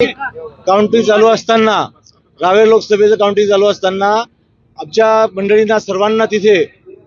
Counting चालू असताना रावेर लोकसभेचं काउंटिंग चालू असताना आमच्या मंडळींना सर्वांना तिथे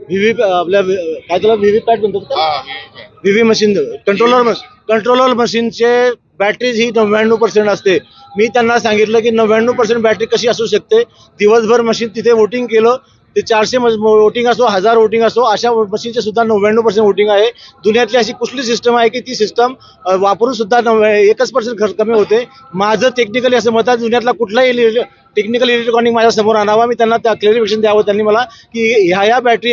व्हीव्ही आपल्या काय त्याला व्हीव्ही पॅट म्हणतात V V machine controller machine controller मशीनचे बॅटरीज ही नव्याण्णव पर्सेंट असते. मी त्यांना सांगितलं की नव्याण्णव पर्सेंट बॅटरी कशी असू शकते? दिवसभर मशीन तिथे वोटिंग केलं ते चारशे वोटिंग असो हजार वोटिंग असो अशा मशीनचे सुद्धा नव्याण्णव पर्सेंट वोटिंग आहे. दुनियातली अशी कुठली सिस्टम आहे की ती सिस्टम वापरून सुद्धा नव्या- एकच पर्सेंट खर्च कमी होते. माझं टेक्निकली असं मत आहे दुनियातला कुठलाही टेक्निकल इलेक्ट्रॉनिक माझ्यासमोर आणावा. मी त्यांना त्या क्लॅरिफिकेशन द्यावं त्यांनी मला की ह्या ह्या बॅटरी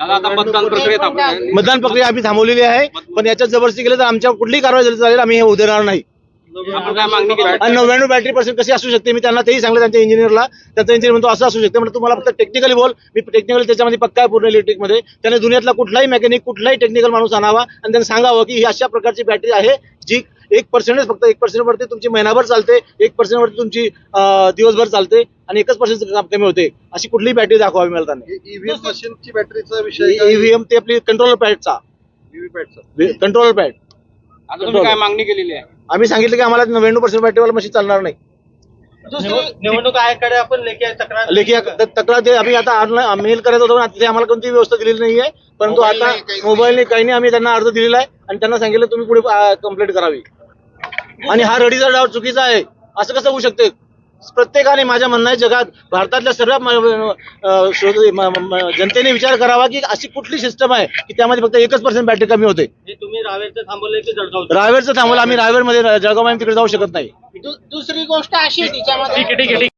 मतदान प्रक्रियेत आपण मतदान प्रक्रिया आम्ही थांबवलेली आहे पण याच्यात जबरदस्ती केली तर आमच्या कुठलीही कारवाई झाली आम्ही हे देणार नाही. आणि नव्याण्णव बॅटरी पर्सेंट कशी असू शकते मी त्यांना तेही सांगलं त्यांच्या इंजिनियरला त्यांचा इंजिनियर म्हणतो असं असू शकते. म्हणजे तुम्हाला फक्त टेक्निकली बोल. मी टेक्निकली त्याच्यामध्ये पक्का आहे पूर्ण इलेक्ट्रिकमध्ये त्याने दुनियातला कुठलाही मेकॅनिक कुठलाही टेक्निकल माणूस आणावा आणि त्यांना सांगावं की ही अशा प्रकारची बॅटरी आहे जी एक पर्सेंटच फक्त एक पर्सेंट वरती तुमची महिनाभर चालते एक पर्सेंट वरती तुमची दिवसभर चालते आणि एकच पर्सेंट कमी होते. अशी कुठलीही बॅटरी दाखवावी मला त्यांनी ईव्हीएम मशीनची बॅटरीचा विषय? ईव्हीएम ते आपली कंट्रोलर पॅडचा कंट्रोलर पॅड काय मागणी केलेली आहे? आम्ही सांगितलं की आम्हाला नव्याण्णव पर्सेंट बॅटरीवाला मशीन चालणार नाही. निवडणूक आयोगाकडे आपण लेखी तक्रार लेखी तक्रार ते आम्ही आता ऑनलाईन मेल करायचं होतं पण आता ते आम्हाला कोणतीही व्यवस्था दिलेली नाहीये. परंतु आता मोबाईलने काही नाही. आम्ही त्यांना अर्ज दिलेला आहे आणि त्यांना सांगितलं तुम्ही पुढे कंप्लेंट करावी. आणि हा रडीचा डाव चुकीचा आहे. असं कसं होऊ शकते? प्रत्येकाने माझ्या म्हणणं आहे जगात भारतातल्या सर्व जनतेने विचार करावा की अशी कुठली सिस्टम आहे की त्यामध्ये फक्त एकच पर्सेंट बॅटरी कमी होते? हे तुम्ही रावेरचं थांबवलंय की जळगाव रावेरचं थांबवलं. आम्ही रावेरमध्ये जळगाव तिकडे जाऊ शकत नाही. दुसरी गोष्ट अशी आहे तिच्यामध्ये